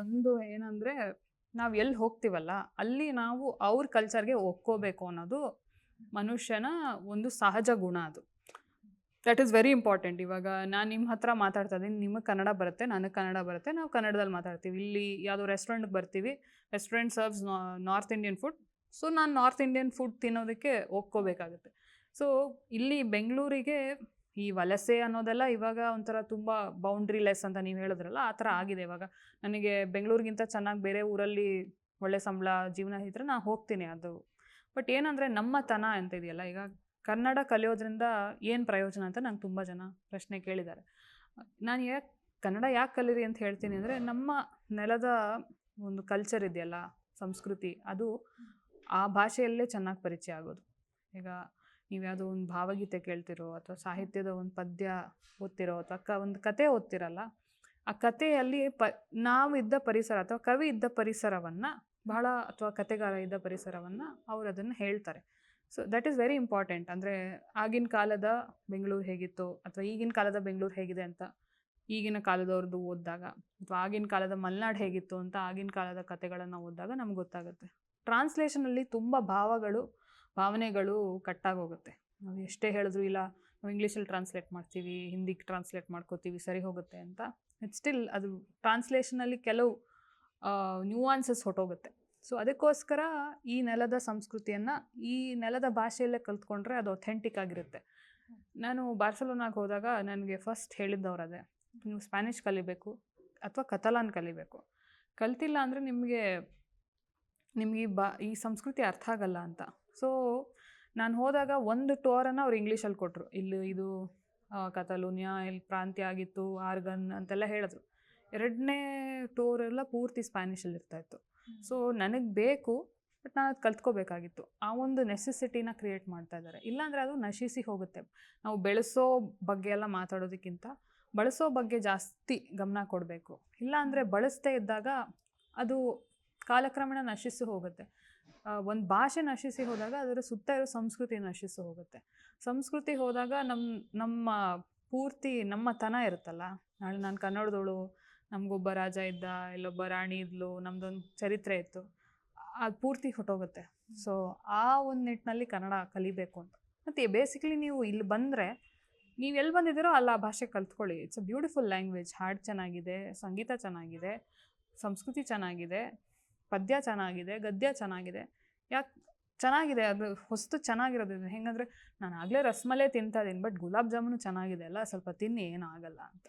ಒಂದು ಏನಂದ್ರೆ ನಾವು ಎಲ್ಲಿ ಹೋಗ್ತೀವಲ್ಲ, ಅಲ್ಲಿ ನಾವು ಅವ್ರ ಕಲ್ಚರ್ಗೆ ಒಕ್ಕೋಬೇಕು ಅನ್ನೋದು ಮನುಷ್ಯನ ಒಂದು ಸಹಜ ಗುಣ ಅದು. ದಟ್ ಈಸ್ ವೆರಿ ಇಂಪಾರ್ಟೆಂಟ್ ಇವಾಗ ನಾನು ನಿಮ್ಮ ಹತ್ರ ಮಾತಾಡ್ತಾ ಇದ್ದೀನಿ, ನಿಮಗೆ ಕನ್ನಡ ಬರುತ್ತೆ, ನನಗೆ ಕನ್ನಡ ಬರುತ್ತೆ, ನಾವು ಕನ್ನಡದಲ್ಲಿ ಮಾತಾಡ್ತೀವಿ. ಇಲ್ಲಿ ಯಾವುದೋ ರೆಸ್ಟೋರೆಂಟ್ಗೆ ಬರ್ತೀವಿ restaurant serves North Indian food so ನಾನು ನಾರ್ತ್ ಇಂಡಿಯನ್ ಫುಡ್ ತಿನ್ನೋದಕ್ಕೆ ಒಪ್ಕೋಬೇಕಾಗುತ್ತೆ. ಸೊ ಇಲ್ಲಿ ಬೆಂಗಳೂರಿಗೆ ಈ ವಲಸೆ ಅನ್ನೋದೆಲ್ಲ ಇವಾಗ ಒಂಥರ ತುಂಬ ಬೌಂಡ್ರಿ ಲೆಸ್ ಅಂತ ನೀವು ಹೇಳಿದ್ರಲ್ಲ, ಆ ಥರ ಆಗಿದೆ ಇವಾಗ. ನನಗೆ ಬೆಂಗಳೂರಿಗಿಂತ ಚೆನ್ನಾಗಿ ಬೇರೆ ಊರಲ್ಲಿ ಒಳ್ಳೆ ಸಂಬಳ, ಜೀವನ ಇದ್ದರೆ ನಾನು ಹೋಗ್ತೀನಿ ಅದು. ಬಟ್ ಏನಂದರೆ ನಮ್ಮ ತನ ಅಂತ ಇದೆಯಲ್ಲ, ಈಗ ಕನ್ನಡ ಕಲಿಯೋದ್ರಿಂದ ಏನು ಪ್ರಯೋಜನ ಅಂತ ನಂಗೆ ತುಂಬ ಜನ ಪ್ರಶ್ನೆ ಕೇಳಿದ್ದಾರೆ. ನಾನು ಯಾಕೆ, ಕನ್ನಡ ಯಾಕೆ ಕಲೀರಿ ಅಂತ ಹೇಳ್ತೀನಿ ಅಂದರೆ ನಮ್ಮ ನೆಲದ ಒಂದು ಕಲ್ಚರ್ ಇದೆಯಲ್ಲ, ಸಂಸ್ಕೃತಿ, ಅದು ಆ ಭಾಷೆಯಲ್ಲೇ ಚೆನ್ನಾಗಿ ಪರಿಚಯ ಆಗೋದು. ಈಗ ನೀವು ಯಾವುದೋ ಒಂದು ಭಾವಗೀತೆ ಕೇಳ್ತಿರೋ ಅಥವಾ ಸಾಹಿತ್ಯದ ಒಂದು ಪದ್ಯ ಓದ್ತಿರೋ ಅಥವಾ ಕ ಒಂದು ಕತೆ ಓದ್ತಿರಲ್ಲ ಆ ಕಥೆಯಲ್ಲಿ ಪ ನಾವು ಇದ್ದ ಪರಿಸರ ಅಥವಾ ಕವಿ ಇದ್ದ ಪರಿಸರವನ್ನು ಬಹಳ ಅಥವಾ ಕತೆಗಾರ ಇದ್ದ ಪರಿಸರವನ್ನು ಅವರು ಅದನ್ನು ಹೇಳ್ತಾರೆ. So that is very important ಅಂದರೆ ಆಗಿನ ಕಾಲದ ಬೆಂಗಳೂರು ಹೇಗಿತ್ತು ಅಥವಾ ಈಗಿನ ಕಾಲದ ಬೆಂಗಳೂರು ಹೇಗಿದೆ ಅಂತ ಈಗಿನ ಕಾಲದವ್ರದ್ದು ಓದಿದಾಗ ಅಥವಾ ಆಗಿನ ಕಾಲದ ಮಲೆನಾಡು ಹೇಗಿತ್ತು ಅಂತ ಆಗಿನ ಕಾಲದ ಕತೆಗಳನ್ನು ಓದಿದಾಗ ನಮ್ಗೆ ಗೊತ್ತಾಗುತ್ತೆ. ಟ್ರಾನ್ಸ್ಲೇಷನಲ್ಲಿ ತುಂಬ ಭಾವಗಳು ಭಾವನೆಗಳು ಕಟ್ಟಾಗೋಗುತ್ತೆ. ನಾವು ಎಷ್ಟೇ ಹೇಳಿದ್ರು, ಇಲ್ಲ, ನಾವು ಇಂಗ್ಲೀಷಲ್ಲಿ ಟ್ರಾನ್ಸ್ಲೇಟ್ ಮಾಡ್ತೀವಿ ಹಿಂದಿಗೆ ಟ್ರಾನ್ಸ್ಲೇಟ್ ಮಾಡ್ಕೋತೀವಿ, ಸರಿ ಹೋಗುತ್ತೆ ಅಂತ. ಇಟ್ ಸ್ಟಿಲ್ ಅದು ಟ್ರಾನ್ಸ್ಲೇಷನಲ್ಲಿ ಕೆಲವು ನ್ಯೂವಾನ್ಸಸ್ ಹೊಟ್ಟೋಗುತ್ತೆ ಸೊ ಅದಕ್ಕೋಸ್ಕರ ಈ ನೆಲದ ಸಂಸ್ಕೃತಿಯನ್ನು, ಈ ನೆಲದ ಭಾಷೆಯಲ್ಲೇ ಕಲ್ತ್ಕೊಂಡ್ರೆ ಅದು ಅಥೆಂಟಿಕ್ ಆಗಿರುತ್ತೆ. ನಾನು ಬಾರ್ಸಲೋನಾಗೆ ಹೋದಾಗ ನನಗೆ ಫಸ್ಟ್ ಹೇಳಿದ್ದವ್ರು ಅದೇ ನೀವು ಸ್ಪ್ಯಾನಿಷ್ ಕಲಿಬೇಕು ಅಥವಾ ಕತಲಾನ್ ಕಲಿಬೇಕು. ಕಲ್ತಿಲ್ಲ ಅಂದರೆ ನಿಮಗೆ ನಿಮ್ಗೆ ಈ ಬಾ ಈ ಸಂಸ್ಕೃತಿ ಅರ್ಥ ಆಗಲ್ಲ ಅಂತ. ಸೊ ನಾನು ಹೋದಾಗ ಒಂದು ಟೋರನ್ನು ಅವ್ರು ಇಂಗ್ಲೀಷಲ್ಲಿ ಕೊಟ್ಟರು ಇಲ್ಲಿ ಇದು ಕತಲೂನಿಯಾ ಇಲ್ಲಿ ಪ್ರಾಂತ್ಯ ಆಗಿತ್ತು ಆರ್ಗನ್ ಅಂತೆಲ್ಲ ಹೇಳಿದ್ರು. ಎರಡನೇ ಟೂರ್ ಎಲ್ಲ ಪೂರ್ತಿ ಸ್ಪ್ಯಾನಿಷಲ್ಲಿ ಇರ್ತಾಯಿತ್ತು ಸೊ ನನಗೆ ಬೇಕು ಬಟ್ ನಾನು ಅದು ಕಲ್ತ್ಕೋಬೇಕಾಗಿತ್ತು. ಆ ಒಂದು ನೆಸೆಸಿಟಿನ ಕ್ರಿಯೇಟ್ ಮಾಡ್ತಾ ಇದ್ದಾರೆ ಇಲ್ಲಾಂದರೆ ಅದು ನಶಿಸಿ ಹೋಗುತ್ತೆ. ನಾವು ಬೆಳೆಸೋ ಬಗ್ಗೆ ಎಲ್ಲ ಮಾತಾಡೋದಕ್ಕಿಂತ ಬಳಸೋ ಬಗ್ಗೆ ಜಾಸ್ತಿ ಗಮನ ಕೊಡಬೇಕು. ಇಲ್ಲಾಂದರೆ ಬಳಸದೇ ಇದ್ದಾಗ ಅದು ಕಾಲಕ್ರಮೇಣ ನಶಿಸಿ ಹೋಗುತ್ತೆ. ಒಂದು ಭಾಷೆ ನಶಿಸಿ ಹೋದಾಗ ಅದರ ಸುತ್ತ ಇರೋ ಸಂಸ್ಕೃತಿ ನಶಿಸಿ ಹೋಗುತ್ತೆ. ಸಂಸ್ಕೃತಿ ಹೋದಾಗ ನಮ್ಮ ನಮ್ಮ ಪೂರ್ತಿ ನಮ್ಮ ತನ ಇರುತ್ತಲ್ಲ. ನಾಳೆ ನಾನು ಕನ್ನಡದವಳು ನಮಗೊಬ್ಬ ರಾಜ ಇದ್ದ, ಇಲ್ಲೊಬ್ಬ ರಾಣಿ ಇದ್ಲು ನಮ್ಮದೊಂದು ಚರಿತ್ರೆ ಇತ್ತು. ಅದು ಪೂರ್ತಿ ಹೊಟ್ಟೋಗುತ್ತೆ ಸೊ ಆ ಒಂದು ನಿಟ್ಟಿನಲ್ಲಿ ಕನ್ನಡ ಕಲಿಬೇಕು ಅಂತ. ಮತ್ತು ಬೇಸಿಕಲಿ ನೀವು ಇಲ್ಲಿ ಬಂದರೆ, ನೀವು ಎಲ್ಲಿ ಬಂದಿದ್ದೀರೋ ಅಲ್ಲಿ ಆ ಭಾಷೆ ಕಲ್ತ್ಕೊಳ್ಳಿ. ಇಟ್ಸ್ ಅ ಬ್ಯೂಟಿಫುಲ್ ಲ್ಯಾಂಗ್ವೇಜ್ ಹಾಡು ಚೆನ್ನಾಗಿದೆ, ಸಂಗೀತ ಚೆನ್ನಾಗಿದೆ, ಸಂಸ್ಕೃತಿ ಚೆನ್ನಾಗಿದೆ. ಪದ್ಯ ಚೆನ್ನಾಗಿದೆ, ಗದ್ಯ ಚೆನ್ನಾಗಿದೆ. ಯಾಕೆ ಚೆನ್ನಾಗಿದೆ? ಅದು ಹೊಸ್ತು ಚೆನ್ನಾಗಿರೋದು ಹೆಂಗಂದರೆ ನಾನು ಆಗಲೇ ರಸ್ಮಲೇ ತಿಂತಾ ಇದ್ದೀನಿ, ಬಟ್ ಗುಲಾಬ್ ಜಾಮೂನು ಚೆನ್ನಾಗಿದೆ ಅಲ್ಲ, ಸ್ವಲ್ಪ ತಿನ್ನಿ ಏನಾಗಲ್ಲ ಅಂತ.